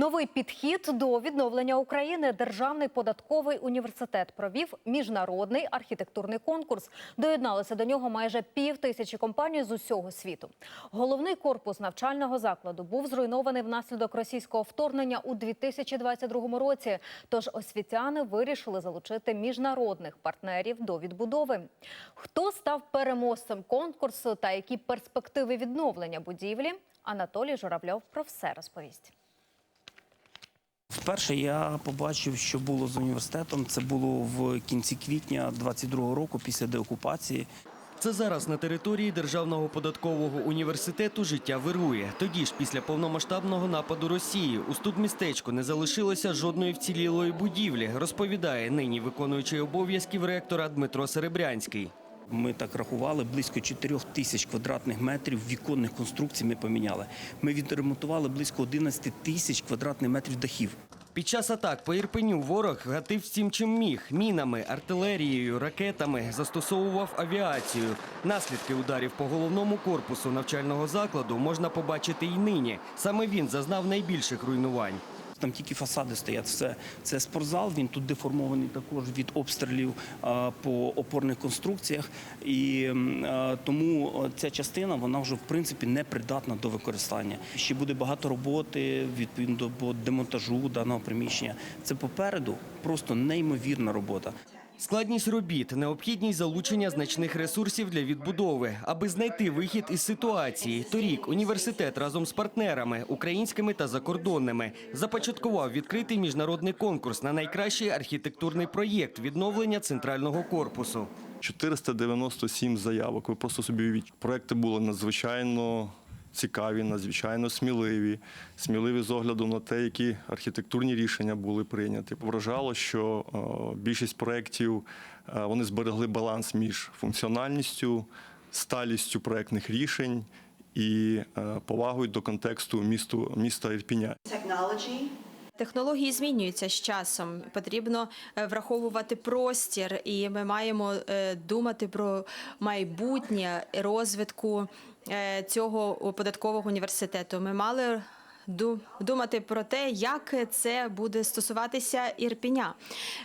Новий підхід до відновлення України Державний податковий університет провів міжнародний архітектурний конкурс. Доєдналося до нього майже пів тисячі компаній з усього світу. Головний корпус навчального закладу був зруйнований внаслідок російського вторгнення у 2022 році. Тож освітяни вирішили залучити міжнародних партнерів до відбудови. Хто став переможцем конкурсу та які перспективи відновлення будівлі? Анатолій Журавльов про все розповість. Вперше я побачив, що було з університетом. Це було в кінці квітня 22-го року, після деокупації. Це зараз на території Державного податкового університету життя вирує. Тоді ж, після повномасштабного нападу Росії, у студмістечку не залишилося жодної вцілілої будівлі, розповідає нині виконуючий обов'язків ректора Дмитро Серебрянський. Ми так рахували, близько 4 тисяч квадратних метрів віконних конструкцій ми поміняли. Ми відремонтували близько 11 тисяч квадратних метрів дахів. Під час атак по Ірпеню ворог гатив всім, чим міг – мінами, артилерією, ракетами, застосовував авіацію. Наслідки ударів по головному корпусу навчального закладу можна побачити і нині. Саме він зазнав найбільших руйнувань. Там тільки фасади стоять. Все це спортзал. Він тут деформований також від обстрілів по опорних конструкціях. І тому ця частина вона вже в принципі не придатна до використання. Ще буде багато роботи відповідно до демонтажу даного приміщення. Це попереду просто неймовірна робота. Складність робіт, необхідність залучення значних ресурсів для відбудови, аби знайти вихід із ситуації. Торік університет разом з партнерами, українськими та закордонними, започаткував відкритий міжнародний конкурс на найкращий архітектурний проєкт відновлення центрального корпусу. 497 заявок. Ви просто собі уявіть. Проекти були надзвичайно цікаві, надзвичайно сміливі, сміливі з огляду на те, які архітектурні рішення були прийняті. Вражало, що е, більшість проєктів е, вони зберегли баланс між функціональністю, сталістю проєктних рішень і е, повагою до контексту місту, міста Ірпіня. Технології змінюються з часом. Потрібно е, враховувати простір, і ми маємо е, думати про майбутнє розвитку е, цього податкового університету. Ми мали ду- думати про те, як це буде стосуватися Ірпіня.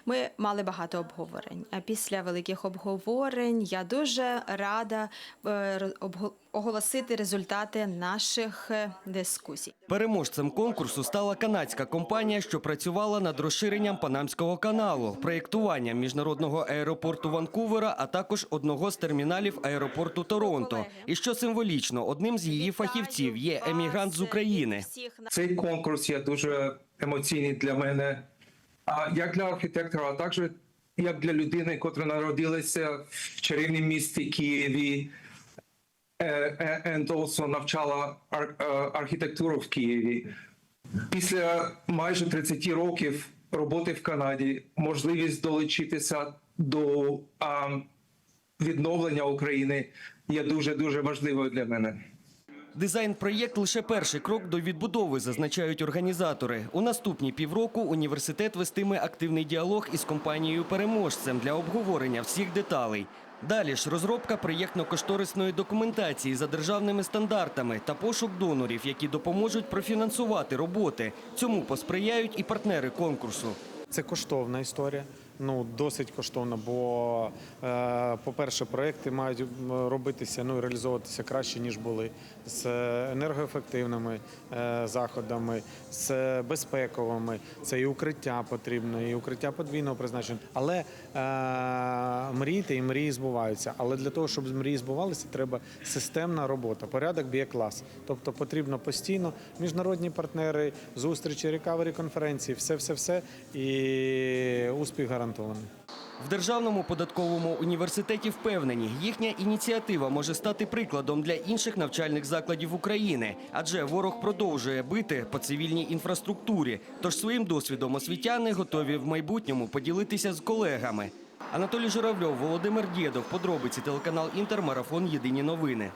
Ми мали багато обговорень. А після великих обговорень я дуже рада е, ро- обго- оголосити результати наших е, дискусій. Переможцем конкурсу стала канадська компанія, що працювала над розширенням Панамського каналу, проєктуванням міжнародного аеропорту Ванкувера, а також одного з терміналів аеропорту Торонто. І що символічно, одним з її фахівців є емігрант з України. Цей конкурс є дуже емоційний для мене, а як для архітектора, а також як для людини, яка народилася в чарівному місті Києві, е, е, and also навчала ар- е, архітектуру в Києві. Після майже 30 років роботи в Канаді можливість долучитися до а, відновлення України є дуже дуже важливою для мене. Дизайн-проєкт лише перший крок до відбудови, зазначають організатори. У наступні півроку університет вестиме активний діалог із компанією переможцем для обговорення всіх деталей. Далі ж розробка проєктно-кошторисної документації за державними стандартами та пошук донорів, які допоможуть профінансувати роботи. Цьому посприяють і партнери конкурсу. Це коштовна історія. Ну досить коштовна, бо, е, по-перше, проекти мають робитися, ну і реалізовуватися краще ніж були з енергоефективними е, заходами, з безпековими. Це і укриття потрібно, і укриття подвійного призначення. Але е, мрійте і мрії збуваються. Але для того, щоб мрії збувалися, треба системна робота. Порядок б'є клас. Тобто потрібно постійно міжнародні партнери, зустрічі, рекавері конференції, все, все, все і успіх гарантований. В Державному податковому університеті впевнені, їхня ініціатива може стати прикладом для інших навчальних закладів України, адже ворог продовжує бити по цивільній інфраструктурі. Тож своїм досвідом освітяни готові в майбутньому поділитися з колегами. Анатолій Журавльов, Володимир Дєдов, подробиці телеканал Інтер, марафон Єдині новини.